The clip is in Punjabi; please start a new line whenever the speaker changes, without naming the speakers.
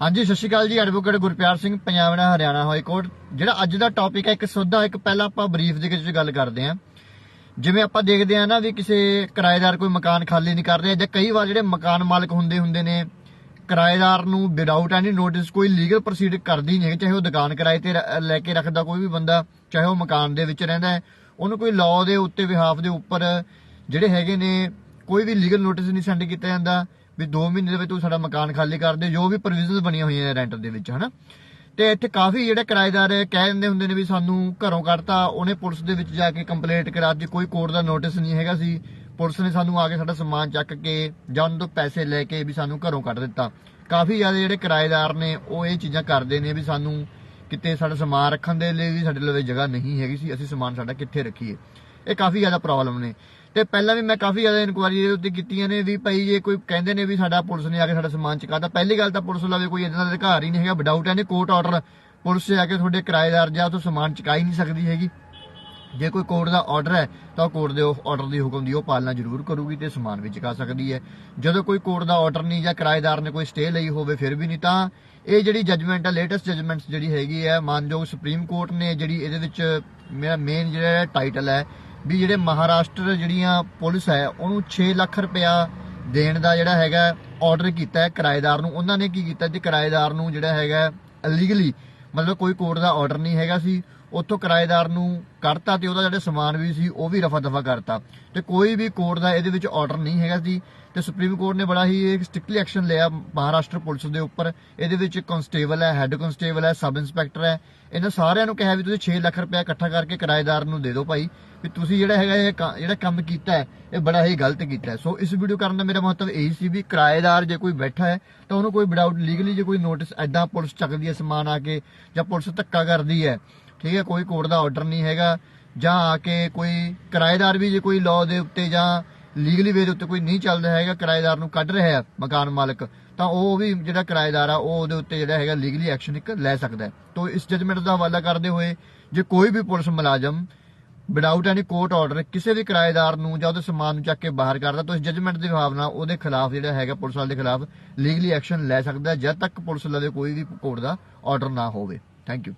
ਹਾਂਜੀ, ਸਤਿ ਸ਼੍ਰੀ ਅਕਾਲ ਜੀ, ਐਡਵੋਕੇਟ ਗੁਰਪਿਆਰ ਸਿੰਘ, ਪੰਜਾਬ ਨਾਲ ਹਰਿਆਣਾ ਹਾਈ ਕੋਰਟ। ਜਿਹੜਾ ਅੱਜ ਦਾ ਟੌਪਿਕ ਹੈ, ਇੱਕ ਸੌਦਾ, ਇੱਕ ਪਹਿਲਾਂ ਆਪਾਂ ਬਰੀਫ ਦੇ ਵਿੱਚ ਗੱਲ ਕਰਦੇ ਹਾਂ। ਜਿਵੇਂ ਆਪਾਂ ਦੇਖਦੇ ਆ ਨਾ ਵੀ ਕਿਸੇ ਕਿਰਾਏਦਾਰ ਕੋਈ ਮਕਾਨ ਖਾਲੀ ਨਹੀਂ ਕਰ ਰਿਹਾ, ਜਾਂ ਕਈ ਵਾਰ ਜਿਹੜੇ ਮਕਾਨ ਮਾਲਕ ਹੁੰਦੇ ਹੁੰਦੇ ਨੇ, ਕਿਰਾਏਦਾਰ ਨੂੰ ਵਿਦਆਊਟ ਐਨੀ ਨੋਟਿਸ ਕੋਈ ਲੀਗਲ ਪ੍ਰੋਸੀਡ ਕਰਦੀ ਨਹੀਂ ਚਾਹੇ ਉਹ ਦੁਕਾਨ ਕਿਰਾਏ ਤੇ ਲੈ ਕੇ ਰੱਖਦਾ ਕੋਈ ਵੀ ਬੰਦਾ, ਚਾਹੇ ਉਹ ਮਕਾਨ ਦੇ ਵਿੱਚ ਰਹਿੰਦਾ ਹੈ। ਉਹਨੂੰ ਕੋਈ ਲਾਅ ਦੇ ਉੱਤੇ ਵਿਹਾਫ ਦੇ ਉੱਪਰ ਜਿਹੜੇ ਹੈਗੇ ਨੇ, ਕੋਈ ਵੀ ਲੀਗਲ ਨੋਟਿਸ ਨਹੀਂ ਸੈਂਡ ਕੀਤਾ ਜਾਂਦਾ। ਵੀ 2 ਮਹੀਨੇ ਦੇ ਵਿੱਚ ਤੂੰ ਸਾਡਾ ਮਕਾਨ ਖਾਲੀ ਕਰ ਦੇ, ਜੋ ਵੀ ਪ੍ਰੋਵੀਜ਼ਨਸ ਬਣੀਆਂ ਹੋਈਆਂ ਨੇ ਰੈਂਟ ਦੇ ਵਿੱਚ, ਹਨਾ? ਤੇ ਇੱਥੇ ਕਾਫੀ ਜਿਹੜੇ ਕਿਰਾਏਦਾਰ ਕਹਿ ਦਿੰਦੇ ਹੁੰਦੇ ਨੇ ਵੀ ਸਾਨੂੰ ਘਰੋਂ ਕੱਢਤਾ, ਉਹਨੇ ਪੁਲਿਸ ਦੇ ਵਿੱਚ ਜਾ ਕੇ ਕੰਪਲੇਂਟ ਕਰਾ ਕੋਈ ਕੋਰਟ ਦਾ ਨੋਟਿਸ ਨਹੀਂ ਹੈਗਾ ਸੀ। ਪੁਲਿਸ ਨੇ ਸਾਨੂੰ ਆ ਕੇ ਸਾਡਾ ਸਮਾਨ ਚੱਕ ਕੇ, ਜਾਂ ਉਹਨਾਂ ਤੋਂ ਪੈਸੇ ਲੈ ਕੇ ਵੀ ਸਾਨੂੰ ਘਰੋਂ ਕੱਢ ਦਿੱਤਾ। ਕਾਫੀ ਜ਼ਿਆਦਾ ਜਿਹੜੇ ਕਿਰਾਏਦਾਰ ਨੇ, ਉਹ ਇਹ ਚੀਜ਼ਾਂ ਕਰਦੇ ਨੇ ਵੀ ਸਾਨੂੰ ਕਿਤੇ ਸਾਡਾ ਸਮਾਨ ਰੱਖਣ ਦੇ ਲਈ ਵੀ ਸਾਡੇ ਲਵੇ ਜਗ੍ਹਾ ਨਹੀਂ ਹੈਗੀ ਸੀ, ਅਸੀਂ ਸਮਾਨ ਸਾਡਾ ਕਿੱਥੇ ਰੱਖੀਏ? ਇਹ ਕਾਫੀ ਜ਼ਿਆਦਾ ਪ੍ਰੋਬਲਮ ਨੇ। ਤੇ ਪਹਿਲਾਂ ਵੀ ਮੈਂ ਕਾਫੀ ਜ਼ਿਆਦਾ ਇਨਕੁਆਇਰੀ ਦੇ ਉੱਤੇ ਕੀਤੀਆਂ ਨੇ ਵੀ ਭਾਈ ਜੇ ਕੋਈ ਕਹਿੰਦੇ ਨੇ ਵੀ ਸਾਡਾ ਪੁਲਿਸ ਨੇ ਆ ਕੇ ਸਾਡਾ ਸਮਾਨ ਚੁਕਾਤਾ। ਪਹਿਲੀ ਗੱਲ ਤਾਂ ਪੁਲਿਸ ਲਵੇ ਕੋਈ ਇਦਾਂ ਦਾ ਅਧਿਕਾਰ ਹੀ ਨਹੀਂ ਹੈਗਾ without any court order police ਜਾ ਕੇ ਤੁਹਾਡੇ ਕਿਰਾਏਦਾਰ ਜਾਂ ਤੋਂ ਸਮਾਨ ਚੁਕਾ ਹੀ ਨਹੀਂ ਸਕਦੀ ਹੈਗੀ। ਜੇ ਕੋਈ ਕੋਰਟ ਦਾ ਆਰਡਰ ਹੈ, ਤਾਂ ਕੋਰਟ ਦੇ ਆਰਡਰ ਦੀ ਹੁਕਮ ਦੀ ਉਹ ਪਾਲਣਾ ਜ਼ਰੂਰ ਕਰੂਗੀ ਤੇ ਸਮਾਨ ਵੀ ਚੁਕਾ ਸਕਦੀ ਹੈ। ਜਦੋਂ ਕੋਈ ਕੋਰਟ ਦਾ ਆਰਡਰ ਨਹੀਂ ਜਾਂ ਕਿਰਾਏਦਾਰ ਨੇ ਕੋਈ ਸਟੇ ਲਈ ਹੋਵੇ ਫਿਰ ਵੀ ਨਹੀਂ, ਤਾਂ ਇਹ ਜਿਹੜੀ ਜੱਜਮੈਂਟ ਹੈ ਲੇਟੈਸਟ ਜਜਮੈਂਟ ਜਿਹੜੀ ਹੈਗੀ ਹੈ ਮਾਨਯੋਗ ਸੁਪਰੀਮ ਕੋਰਟ ਨੇ ਜਿਹੜੀ ਇਹਦੇ ਵਿੱਚ ਮੇਰਾ ਮੇਨ ਜਿਹੜਾ ਟਾਈਟਲ ਹੈ ਵੀ ਜਿਹੜੇ ਮਹਾਰਾਸ਼ਟਰ ਜਿਹੜੀਆਂ ਪੁਲਿਸ ਹੈ, ਉਹਨੂੰ 6 ਲੱਖ ਰੁਪਇਆ ਦੇਣ ਦਾ ਜਿਹੜਾ ਹੈਗਾ ਆਰਡਰ ਕੀਤਾ ਹੈ ਕਿਰਾਏਦਾਰ ਨੂੰ। ਉਹਨਾਂ ਨੇ ਕੀ ਕੀਤਾ ਜੀ? ਕਿਰਾਏਦਾਰ ਨੂੰ ਜਿਹੜਾ ਹੈਗਾ ਇਲੀਗਲੀ ਮਤਲਬ ਕੋਈ ਕੋਰਟ ਦਾ ਆਰਡਰ ਨਹੀਂ ਹੈਗਾ ਸੀ। ਉੱਥੋਂ ਕਿਰਾਏਦਾਰ ਨੂੰ ਕੱਢਤਾ ਤੇ ਉਹਦਾ ਜਿਹੜਾ ਸਮਾਨ ਵੀ ਸੀ, ਉਹ ਵੀ ਰਫਾ ਦਫਾ ਕਰਤਾ। ਤੇ ਕੋਈ ਵੀ ਕੋਰਟ ਦਾ ਇਹਦੇ ਵਿੱਚ ਆਰਡਰ ਨਹੀਂ ਹੈਗਾ ਸੀ। ਤੇ ਸੁਪਰੀਮ ਕੋਰਟ ਨੇ ਬੜਾ ਹੀ ਇੱਕ ਸਟ੍ਰਿਕਟਲੀ ਐਕਸ਼ਨ ਲਿਆ ਮਹਾਰਾਸ਼ਟਰ ਪੁਲਿਸ ਦੇ ਉੱਪਰ। ਇਹਦੇ ਵਿੱਚ ਕਨਸਟੇਬਲ ਹੈ ਹੈੱਡ ਕਨਸਟੇਬਲ ਹੈ ਸਬ ਇੰਸਪੈਕਟਰ ਹੈ। ਇਹਨਾਂ ਸਾਰਿਆਂ ਨੂੰ ਕਿਹਾ ਵੀ ਤੁਸੀਂ 6 ਲੱਖ ਰੁਪਏ ਇਕੱਠਾ ਕਰਕੇ ਕਿਰਾਏਦਾਰ ਨੂੰ ਦੇ ਦਿਓ ਭਾਈ। ਵੀ ਤੁਸੀਂ ਜਿਹੜਾ ਹੈਗਾ ਇਹ ਜਿਹੜਾ ਕੰਮ ਕੀਤਾ ਹੈ, ਇਹ ਬੜਾ ਹੀ ਗਲਤ ਕੀਤਾ ਹੈ। ਸੋ ਇਸ ਵੀਡੀਓ ਕਰਨ ਦਾ ਮੇਰਾ ਮਹੱਤਵ ਇਹੀ ਸੀ ਵੀ ਕਿਰਾਏਦਾਰ ਜੇ ਕੋਈ ਬੈਠਾ ਹੈ, ਤਾਂ ਉਹਨੂੰ ਕੋਈ ਵਿਦਆਊਟ ਲੀਗਲੀ ਜੇ ਕੋਈ ਨੋਟਿਸ ਐਦਾਂ ਪੁਲਿਸ ਚੱਕਦੀ ਹੈ ਸਮਾਨ ਆ ਕੇ ਜਾਂ ਪੁਲਿਸ ਧੱਕਾ ਕਰਦੀ ਹੈ ਠੀਕ ਹੈ, ਕੋਈ ਕੋਰਟ ਦਾ ਆਰਡਰ ਨਹੀਂ ਹੈਗਾ, ਜਾਂ ਆ ਕੇ ਕੋਈ ਕਿਰਾਏਦਾਰ ਵੀ ਜੇ ਕੋਈ ਲਾਅ ਦੇ ਉੱਤੇ ਜਾਂ ਲੀਗਲੀ ਵੇ ਦੇ ਉੱਤੇ ਕੋਈ ਨਹੀਂ ਚੱਲਦਾ ਹੈਗਾ, ਕਿਰਾਏਦਾਰ ਨੂੰ ਕੱਢ ਰਿਹਾ ਹੈ ਮਕਾਨ ਮਾਲਕ, ਤਾਂ ਉਹ ਵੀ ਜਿਹੜਾ ਕਿਰਾਏਦਾਰ ਆ, ਉਹ ਉਹਦੇ ਉੱਤੇ ਜਿਹੜਾ ਹੈਗਾ ਲੀਗਲੀ ਐਕਸ਼ਨ ਇੱਕ ਲੈ ਸਕਦਾ ਹੈ। ਤੋਂ ਇਸ ਜਜਮੈਂਟ ਦਾ ਹਵਾਲਾ ਕਰਦੇ ਹੋਏ, ਜੇ ਕੋਈ ਵੀ ਪੁਲਿਸ ਮੁਲਾਜ਼ਮ ਵਿਦਆਊਟ ਐਨੀ ਕੋਰਟ ਆਰਡਰ ਕਿਸੇ ਵੀ ਕਿਰਾਏਦਾਰ ਨੂੰ ਜਾਂ ਉਹਦੇ ਸਮਾਨ ਨੂੰ ਚੱਕ ਕੇ ਬਾਹਰ ਕਰਦਾ, ਤਾਂ ਇਸ ਜਜਮੈਂਟ ਦੇ ਹਿਸਾਬ ਨਾਲ ਉਹਦੇ ਖਿਲਾਫ ਜਿਹੜਾ ਹੈਗਾ ਪੁਲਿਸ ਵਾਲੇ ਦੇ ਖਿਲਾਫ ਲੀਗਲੀ ਐਕਸ਼ਨ ਲੈ ਸਕਦਾ ਜਦ ਤੱਕ ਪੁਲਿਸ ਲਵੇ ਕੋਈ ਵੀ ਕੋਰਟ ਦਾ ਆਰਡਰ ਨਾ ਹੋਵੇ। Thank you